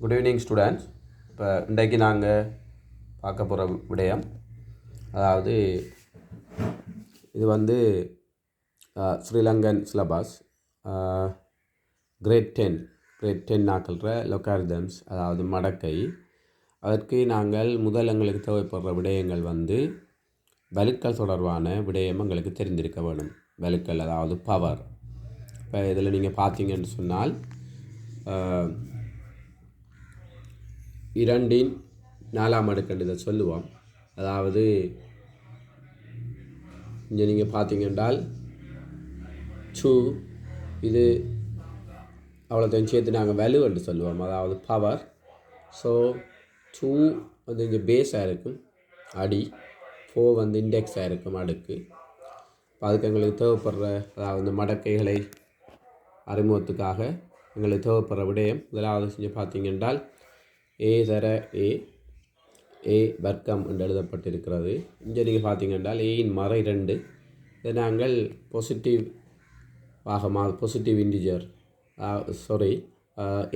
Good evening students இப்போ இன்றைக்கு நாங்கள் பார்க்க போகிற விடயம் அதாவது இது வந்து Sri Lankan syllabus grade ten grade ten ஆக்கல்ற logarithms அதாவது மடக்கை. அதற்கு நாங்கள் முதல் எங்களுக்கு தேவைப்படுற விடயங்கள் வந்து வலுக்கள் தொடர்பான விடயம் எங்களுக்கு தெரிந்திருக்க வேணும் வலுக்கள் அதாவது பவர் இப்போ இதில் நீங்கள் பார்த்தீங்கன்னு சொன்னால் இரண்டின் நாலாம் அடுக்கண்டு இதை சொல்லுவோம். அதாவது இங்கே நீங்கள் பார்த்தீங்கன்றால் டூ இது அவ்வளோத்தையும் சேர்த்து நாங்கள் வலு என்று சொல்லுவோம். அதாவது பவர் ஸோ டூ வந்து இங்கே பேஸாக இருக்கும். அடி. ஃபோர் வந்து இண்டெக்ஸாக இருக்கும் அடுக்கு. இப்போ அதுக்கு எங்களுக்கு தேவைப்படுற அதாவது இந்த மடக்கைகளை அறிமுகத்துக்காக எங்களுக்கு தேவைப்படுற விடயம். முதலாவது செஞ்சு பார்த்தீங்கன்றால் ஏ தர ஏ ஏ வர்க்கம் என்று எழுதப்பட்டிருக்கிறது. இங்கே நீங்கள் பார்த்தீங்கன்றால் ஏயின் மறை ரெண்டு இதை நாங்கள் பாசிட்டிவ் ஆகமா பாசிட்டிவ் இன்டிஜர் சாரி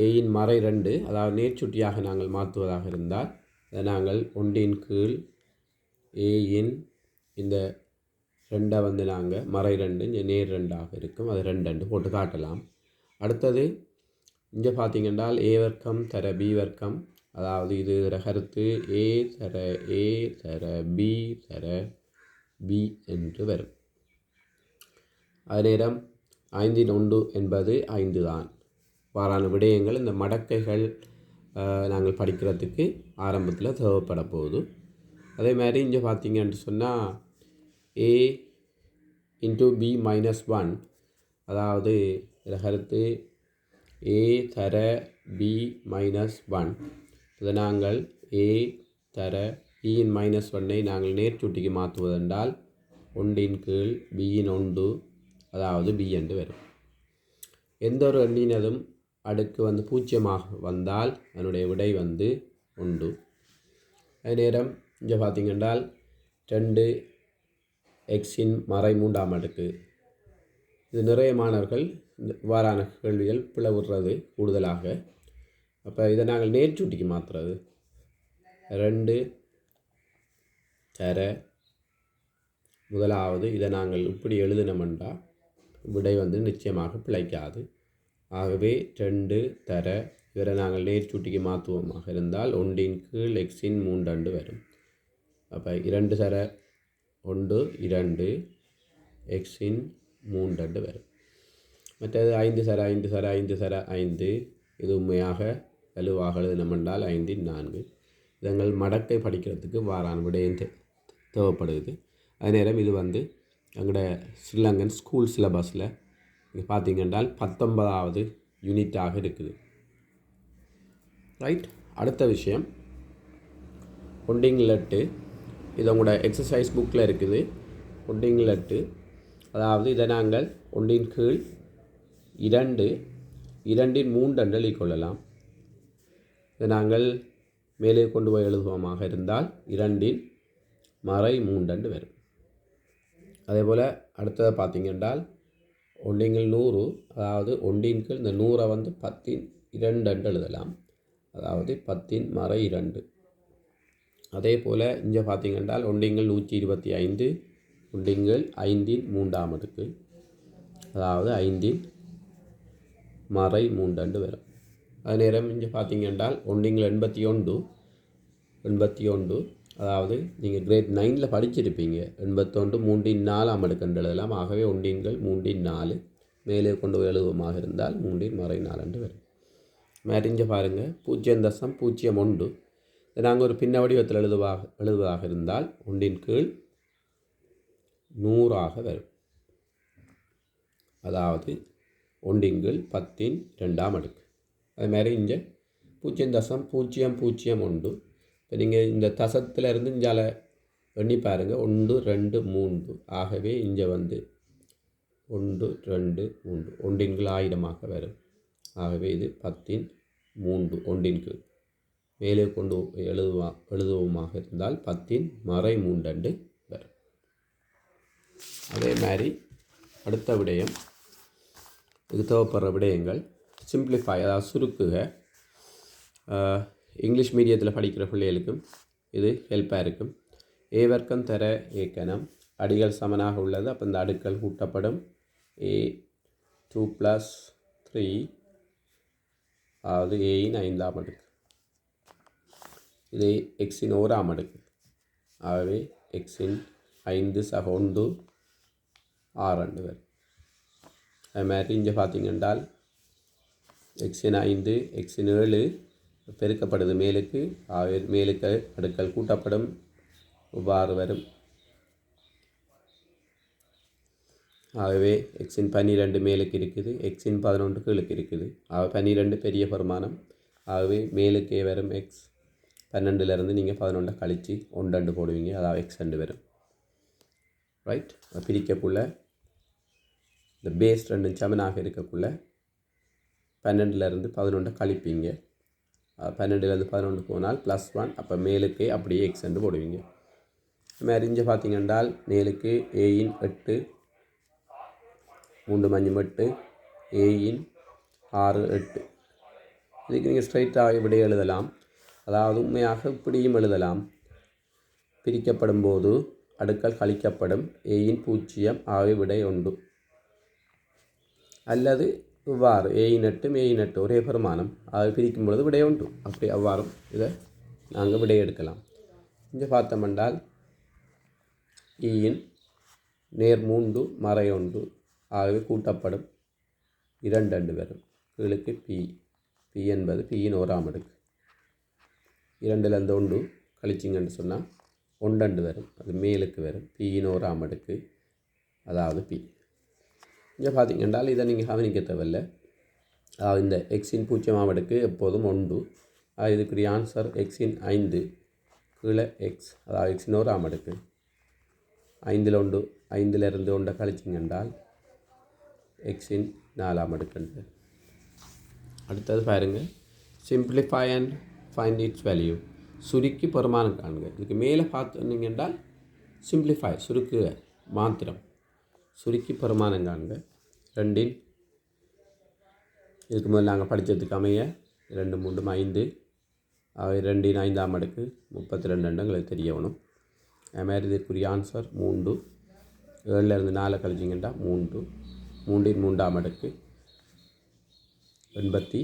ஏயின் மறை ரெண்டு அதாவது நேர்ச்சுட்டியாக நாங்கள் மாற்றுவதாக இருந்தால் இதை நாங்கள் ஒன்றின் கீழ் ஏயின் இந்த ரெண்டை வந்து நாங்கள் மறை ரெண்டு இங்கே நேர் ரெண்டாக இருக்கும். அது ரெண்டு ரெண்டு போட்டு காட்டலாம். அடுத்தது இங்கே பார்த்தீங்கன்றால் ஏ வர்க்கம் தர பி வர்க்கம். அதாவது இது இதோட கருத்து ஏ தர ஏ தர பி தர பி என்று வரும். அதே நேரம் ஐந்தின் ஒன்று என்பது ஐந்து தான். வாரான விடயங்கள் இந்த மடக்கைகள் நாங்கள் படிக்கிறதுக்கு ஆரம்பத்தில் தேவைப்பட போகுது. அதே மாதிரி இங்கே பார்த்தீங்கன்னு சொன்னால் A into B minus one. அதாவது இதில் கருத்து ஏ தர பி மைனஸ் ஒன் இதை நாங்கள் ஏ தர பியின் மைனஸ் ஒன்னை நாங்கள் நேர்ச்சுட்டிக்கு மாற்றுவதென்றால் ஒன்றின் கீழ் பியின் ஒன்று அதாவது பி என்று வரும். எந்த ஒரு எண்ணினதும் அடுக்கு வந்து பூஜ்ஜியமாக வந்தால் அதனுடைய விடை வந்து உண்டு அதே நேரம் இங்கே பார்த்தீங்கன்றால் ரெண்டு எக்ஸின் மறை மூன்றாம் அடுக்கு. இது நிறைய மாணவர்கள் இவ்வாறான கேள்விகள் பிளவுடுறது கூடுதலாக. அப்போ இதை நாங்கள் நேர்ச்சூட்டிக்கு மாற்றுறது ரெண்டு தர. முதலாவது இதை நாங்கள் இப்படி எழுதினோம்டா விடை வந்து நிச்சயமாக பிழைக்காது. ஆகவே ரெண்டு தர. இவரை நாங்கள் நேர்ச்சூட்டிக்கு மாற்றுவோமாக இருந்தால் ஒன்றின் கீழ் எக்ஸின் மூன்றண்டு வரும். அப்போ இரண்டு தர. ஒன்று இரண்டு. எக்ஸின் மூன்றண்டு வரும். மற்றது ஐந்து சர ஐந்து சர ஐந்து சர ஐந்து. இது உண்மையாக வலுவாக எழுதினமென்றால் ஐந்தின் நான்கு. இதங்கள் மடக்கை படிக்கிறதுக்கு வாரான் விடையும் தே- தேவைப்படுது அதே நேரம் இது வந்து எங்களோட ஸ்ரீலங்கன் ஸ்கூல் சிலபஸில் இங்கே பார்த்தீங்கன்றால் பத்தொன்பதாவது யூனிட்டாக இருக்குது. ரைட். அடுத்த விஷயம். ஒண்டிங் லெட்டு. இது உங்களோட எக்ஸசைஸ் புக்கில் இருக்குது. ஒண்டிங் லெட்டு. அதாவது இதை நாங்கள் ஒன்றின் கீழ் இரண்டு இரண்டின் மூன்றென்று எழுதிக் கொள்ளலாம் இதை நாங்கள் மேலே கொண்டு போய் எழுதுவோமாக இருந்தால் இரண்டின் மறை மூன்றென்று வரும். அதே போல் அடுத்ததை பார்த்தீங்கன்றால் ஒன்றிங்கள் நூறு அதாவது ஒன்றின் கீழ் இந்த நூறை வந்து பத்தின் இரண்டு என்று எழுதலாம். அதாவது பத்தின் மறை இரண்டு. அதே போல் இங்கே பார்த்தீங்கன்றால் ஒன்றிங்கள் நூற்றி இருபத்தி ஐந்து ஒன்றிங்கள் ஐந்தின் மூன்றாம் அடுக்கு அதாவது ஐந்தின் மறை மூன்றண்டு வரும் அது நேரம் இங்கே பார்த்தீங்கன்றால் ஒன்றிங்கள் எண்பத்தி ஒன்று எண்பத்தி ஒன்று. அதாவது நீங்கள் கிரேட் நைனில் படிச்சிருப்பீங்க. எண்பத்தொன்று மூன்றின் நாலாம் அடுக்கன்று எழுதலாம். ஆகவே ஒன்றின்கள் மூன்றின் நாலு. மேலே கொண்டு போய் எழுதுவமாக இருந்தால் மூன்றின் மறை நாலண்டு வரும் மேரிஞ்ச பாருங்கள் பூஜ்ஜியம் தசம் பூஜ்ஜியம் ஒன்று. நாங்கள் ஒரு பின்ன வடிவத்தில் எழுதுவாக எழுதுவதாக இருந்தால் ஒன்றின் கீழ் நூறாக வரும். அதாவது ஒன்றின் பத்தின் ரெண்டாம் அடுக்கு. அது மாதிரி இங்கே பூஜ்ஜியம் தசம் பூஜ்ஜியம் பூஜ்ஜியம் ஒன்று. இப்போ நீங்கள் இந்த தசத்தில் இருந்து இஞ்சால எண்ணி பாருங்கள் ஒன்று ரெண்டு மூன்று. ஆகவே இங்கே வந்து ஒன்று ரெண்டு மூன்று. ஒன்றின்கள் ஆயிரமாக வரும். ஆகவே இது பத்தின் மூன்று ஒன்றின்கள் மேலே கொண்டு எழுதுவா எழுதுவோமாக இருந்தால் பத்தின் மறை மூன்றண்டு அதே மாதிரி அடுத்த விடயம். இது தேவைப்படுற விடயங்கள். சிம்பிளிஃபை அதாவது சுருக்குக. இங்கிலீஷ் மீடியத்தில் படிக்கிற பிள்ளைகளுக்கும் இது ஹெல்ப்பாக இருக்கும். ஏவர்க்கம் தர ஏக்கணம் அடிகள் சமனாக உள்ளது அப்போ இந்த அடுக்கள் கூட்டப்படும். ஏ டூ ப்ளஸ் த்ரீ அதாவது ஏயின் ஐந்தாம் அடுக்கு. இது எக்ஸின் ஓராம் அடுக்கு. ஆகவே எக்ஸின் ஐந்து சகோந்து ஆறு ரெண்டு பேர் அது மாதிரி இங்கே பார்த்தீங்கன்றால் எக்ஸின் ஐந்து எக்ஸின் ஏழு பெருக்கப்படுது மேலுக்கு ஆகவே மேலுக்கு அடுக்கல் கூட்டப்படும் இவ்வாறு வரும். ஆகவே எக்ஸின் பன்னிரெண்டு மேலுக்கு இருக்குது எக்ஸின் பதினொன்று கீழுக்கு இருக்குது. ஆக பன்னிரெண்டு பெரிய பெருமானம். ஆகவே மேலுக்கே வரும் எக்ஸ் பன்னெண்டுலேருந்து நீங்கள் பதினொன்றை கழித்து ஒன்று ரெண்டு போடுவீங்க அதாவது எக்ஸ் ரெண்டு வரும். ரைட் பிரிக்கக்குள்ள. இந்த பேஸ் ரெண்டும் சமனாக இருக்கக்குள்ள. பன்னெண்டுலேருந்து பதினொன்றை கழிப்பீங்க. பன்னெண்டுலேருந்து பதினொன்று போனால் ப்ளஸ் ஒன் அப்போ மேலுக்கு அப்படியே எக்ஸ் போடுவீங்க. மாதிரி இங்கே பார்த்தீங்கன்றால் மேலுக்கு ஏயின் எட்டு மூன்று மஞ்சள் எட்டு ஏயின் ஆறு எட்டு. இதுக்கு நீங்கள் ஸ்ட்ரைட்டாக இப்படி எழுதலாம். அதாவது உண்மையாக இப்படியும் எழுதலாம். பிரிக்கப்படும் போது அடுக்கல் கழிக்கப்படும். ஏயின் பூஜ்ஜியம் ஆகவே விடை உண்டு. அல்லது இவ்வாறு ஏயின் எட்டும் ஏயின் எட்டு ஒரே பெருமானம் அதை பிரிக்கும் பொழுது விடை உண்டு. அப்படி அவ்வாறும் இதை நாங்கள் விடை எடுக்கலாம். இங்கே பார்த்தோமென்றால் ஈயின் நேர் மூன்று மறை ஒன்று ஆகவே கூட்டப்படும். இரண்டு ரெண்டு வரும். கீழுக்கு பி. பி என்பது பியின் ஓராம் அடுக்கு. இரண்டுலேருந்து ஒன்று கழிச்சிங்கன்னு சொன்னால் ஒன்றண்டு வரும். அது மேலுக்கு வரும். பியின் ஓராம் அடுக்கு. அதாவது பி. இங்கே பார்த்தீங்கன்றால் இதை நீங்கள் கவனிக்க தேவையில்லை. அதாவது இந்த எக்ஸின் பூஜ்ஜியமாம் அடுக்கு எப்போதும் ஒன்று. இதுக்குரிய ஆன்சர் எக்ஸின் ஐந்து. கீழே எக்ஸ் அதாவது எக்ஸின் ஓராம் அடுக்கு. ஐந்தில் ஒன்று. ஐந்திலிருந்து ஒன்றை கழிச்சிங்கண்டால் எக்ஸின் நாலாம் அடுக்குண்டு. அடுத்தது பாருங்கள் simplify and find its value சுருக்கி பெருமானம் காணுங்க. இதுக்கு மேலே பார்த்தீங்க என்றால் சிம்பிளிஃபை சுருக்குக மாத்திரம். சுருக்கி பெருமானம் காணுங்க. ரெண்டின் இதுக்கு முதல்ல நாங்கள் படித்ததுக்கு அமைய ரெண்டு மூன்று ஐந்து. ரெண்டின் ஐந்தாம் அடுக்கு முப்பத்தி ரெண்டு எங்களுக்கு தெரியணும் அதுமாதிரி இதுக்குரிய ஆன்சர் மூன்று. ஏழுலேருந்து நாலு கழிச்சிங்கன்னா மூன்று. மூன்றின் மூன்றாம் அடுக்கு எண்பத்தி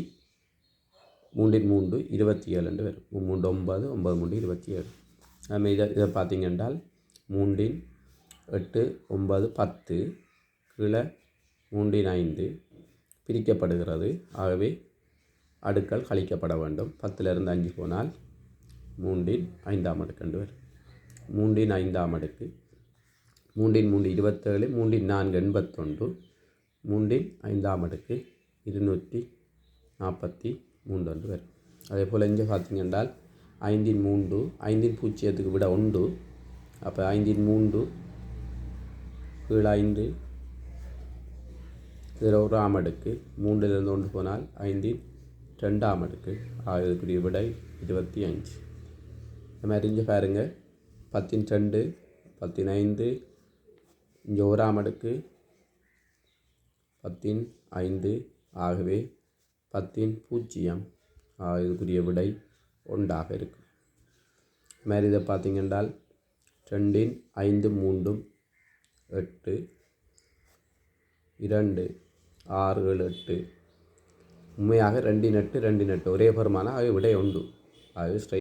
மூன்றின் மூன்று இருபத்தி ஏழு என்று வரும். மூன்று ஒன்பது ஒன்பது மூன்று இருபத்தி ஏழு. அதுமாதிரி இதை இதை பார்த்தீங்கன்றால் மூன்றின் எட்டு ஒன்பது பத்து கீழே மூன்றின் ஐந்து பிரிக்கப்படுகிறது. ஆகவே அடுக்கள் கழிக்கப்பட வேண்டும். பத்திலிருந்து அஞ்சு போனால் மூன்றின் ஐந்தாம் அடுக்கு என்று வரும். மூன்றின் ஐந்தாம் அடுக்கு. மூன்றின் மூன்று இருபத்தேழு மூன்றின் நான்கு எண்பத்தொன்று மூன்றின் ஐந்தாம் அடுக்கு இருநூற்றி நாற்பத்தி மூன்று ஒன்று வரும் அதே போல் இங்கே பார்த்தீங்க என்றால் ஐந்தின் மூன்று ஐந்தின் பூஜ்ஜியத்துக்கு விட உண்டு அப்போ ஐந்தின் மூன்று கீழ் ஐந்து இதில் ஒரு ஆம் அடுக்கு. மூன்றிலிருந்து ஒன்று போனால் ஐந்தின் ரெண்டாம் அடுக்கு. ஆகிறதுக்குரிய விடை இருபத்தி அஞ்சு நம்ம அறிஞ்சு இங்கே பாருங்க. பத்தின் ரெண்டு பத்தின் ஐந்து இங்கே ஓராம் அடுக்கு. பத்தின் ஐந்து. ஆகவே பத்தின் பூஜ்ஜியம் இதுக்குரிய விடை ஒன்றாக இருக்கும் மாதிரி இதை பார்த்தீங்கன்றால் ரெண்டின் ஐந்து மூன்றும் எட்டு இரண்டு ஆறு ஏழு எட்டு. உண்மையாக ரெண்டின் எட்டு ரெண்டின் எட்டு. ஒரே பருமான? அவை விடை உண்டு அது ஸ்ட்ரை